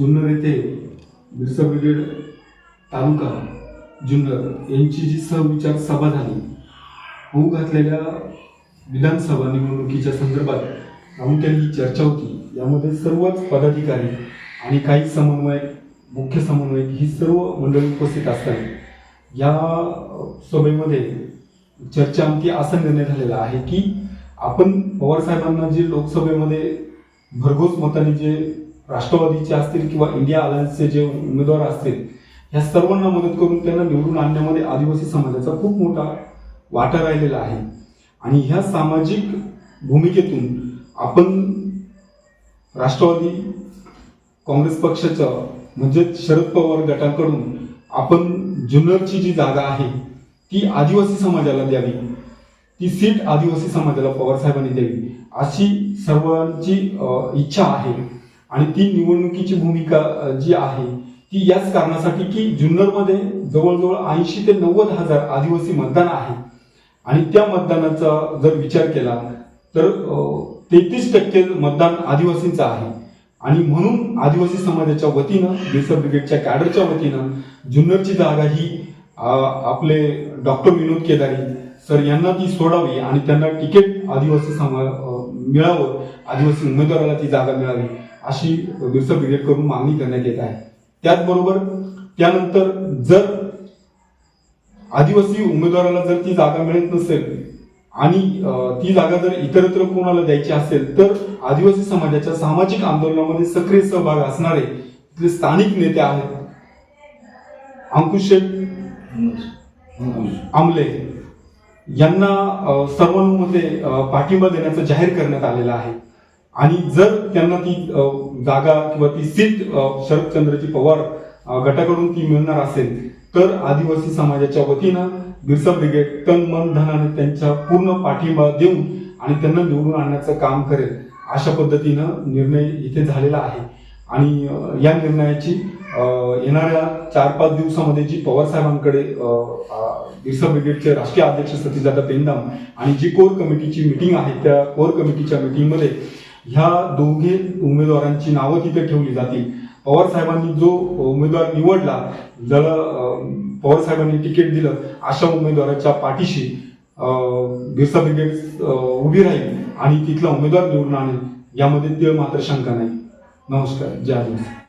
जुन्नर येथे बिरसा ब्रिगेड तालुका जुन्नर यांची जी सहविचार सभा झाली होऊ घातलेल्या विधानसभा निवडणुकीच्या संदर्भात प्रामुख्याने ही चर्चा होती. यामध्ये सर्वच पदाधिकारी आणि काही समन्वयक मुख्य समन्वयक ही सर्व मंडळी उपस्थित असताना या सभेमध्ये चर्चा आमची असा निर्णय झालेला आहे की आपण पवार साहेबांना जे लोकसभेमध्ये भरघोस मताने जे राष्ट्रवादीचे असतील किंवा इंडिया अलायन्सचे जे उमेदवार असतील ह्या सर्वांना मदत करून त्यांना निवडून आणण्यामध्ये आदिवासी समाजाचा खूप मोठा वाटा राहिलेला आहे. आणि ह्या सामाजिक भूमिकेतून आपण राष्ट्रवादी काँग्रेस पक्षाचं म्हणजे शरद पवार गटाकडून आपण जुन्नरची जी जागा आहे ती आदिवासी समाजाला द्यावी. ती सीट आदिवासी समाजाला पवार साहेबांनी द्यावी. अशी सर्वांची इच्छा आहे. आणि ती निवडणुकीची भूमिका जी आहे ती याच कारणासाठी की जुन्नरमध्ये जवळजवळ ऐंशी ते नव्वद हजार आदिवासी मतदान आहे. आणि त्या मतदानाचा जर विचार केला तर तेहतीस टक्के मतदान आदिवासींचं आहे. आणि म्हणून आदिवासी समाजाच्या वतीनं बिरसा ब्रिगेडच्या कॅडरच्या वतीनं जुन्नरची जागा ही आपले डॉक्टर विनोद केदारी सर यांना ती सोडावी आणि त्यांना तिकीट आदिवासी समा मिळावं आदिवासी उमेदवाराला ती जागा मिळावी. अशी बिरसा ब्रिगेड करून मागणी करण्यात येत आहे. त्याचबरोबर त्यानंतर जर आदिवासी उमेदवाराला जर ती जागा मिळत नसेल आणि ती जागा जर इतरत्र कोणाला द्यायची असेल तर आदिवासी समाजाच्या सामाजिक आंदोलनामध्ये सक्रिय सहभाग असणारे तिथले स्थानिक नेते आहेत. अंकुश आमले यांना सर्वांमध्ये सर्वानुमते पाठिंबा देण्याचं जाहीर करण्यात आलेला आहे. आणि जर त्यांना ती जागा किंवा ती सीट शरदचंद्रजी पवार गटाकडून ती मिळणार असेल तर आदिवासी समाजाच्या वतीनं बिरसा ब्रिगेड तन मन धनाने त्यांच्या पूर्ण पाठिंबा देऊन आणि त्यांना निवडून आणण्याचं काम करेल अशा पद्धतीनं निर्णय इथे झालेला आहे. आणि या निर्णयाची येणाऱ्या चार पाच दिवसामध्ये जी पवार साहेबांकडे बिरसा ब्रिगेडचे राष्ट्रीय अध्यक्ष सतीशदादा पेंदाम आणि जी कोर कमिटीची मिटिंग आहे त्या कोर कमिटीच्या मिटिंगमध्ये ह्या दोघे उमेदवारांची नावं तिथे ठेवली जातील. पवार साहेबांनी जो उमेदवार निवडला ज्याला पवार साहेबांनी तिकीट दिलं अशा उमेदवाराच्या पाठीशी बिरसा ब्रिगेड उभी राहील आणि तिथला उमेदवार निवडून आणेल. यामध्ये ते मात्र शंका नाही. नमस्कार. जय आदिवासी.